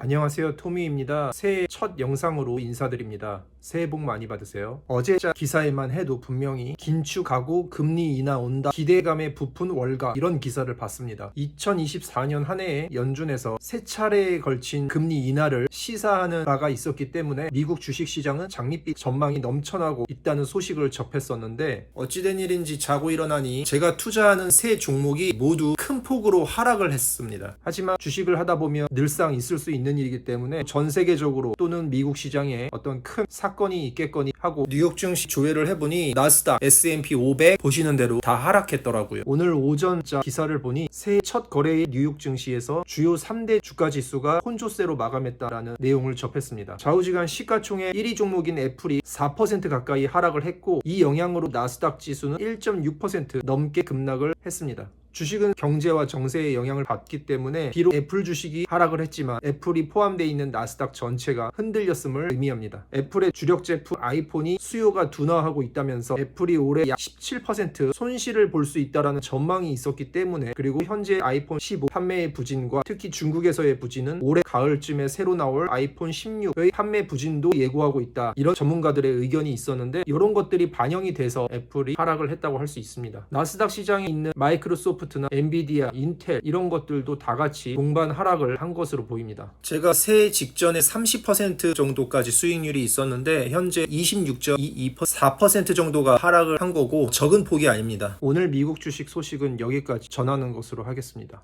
안녕하세요. 토미입니다. 새해 첫 영상으로 인사드립니다. 새해 복 많이 받으세요. 어제 기사에만 해도 분명히 긴축하고 금리 인하 온다. 기대감에 부푼 월가 이런 기사를 봤습니다. 2024년 한 해에 연준에서 세 차례에 걸친 금리 인하를 시사하는 바가 있었기 때문에 미국 주식시장은 장밋빛 전망이 넘쳐나고 있다는 소식을 접했었는데 어찌된 일인지 자고 일어나니 제가 투자하는 세 종목이 모두 큰 폭으로 하락을 했습니다. 하지만 주식을 하다 보면 늘상 있을 수 있는 일이기 때문에 전 세계적으로 또는 미국 시장에 어떤 큰 사건이 있겠거니 하고 뉴욕 증시 조회를 해보니 나스닥, S&P 500 보시는 대로 다 하락했더라고요. 오늘 오전자 기사를 보니 새해 첫 거래일 뉴욕 증시에서 주요 3대 주가 지수가 혼조세로 마감했다라는 내용을 접했습니다. 좌우지간 시가총액 1위 종목인 애플이 4% 가까이 하락을 했고 이 영향으로 나스닥 지수는 1.6% 넘게 급락을 했습니다. 주식은 경제와 정세의 영향을 받기 때문에 비록 애플 주식이 하락을 했지만 애플이 포함되어 있는 나스닥 전체가 흔들렸음을 의미합니다. 애플의 주력 제품 아이폰이 수요가 둔화하고 있다면서 애플이 올해 약 17% 손실을 볼 수 있다라는 전망이 있었기 때문에 그리고 현재 아이폰 15 판매의 부진과 특히 중국에서의 부진은 올해 가을쯤에 새로 나올 아이폰 16의 판매 부진도 예고하고 있다. 이런 전문가들의 의견이 있었는데 이런 것들이 반영이 돼서 애플이 하락을 했다고 할 수 있습니다. 나스닥 시장에 있는 마이크로소프트 나 엔비디아, 인텔 이런 것들도 다 같이 동반 하락을 한 것으로 보입니다. 제가 새해 직전에 30% 정도까지 수익률이 있었는데 현재 26.22% 4% 정도가 하락을 한 거고 적은 폭이 아닙니다. 오늘 미국 주식 소식은 여기까지 전하는 것으로 하겠습니다.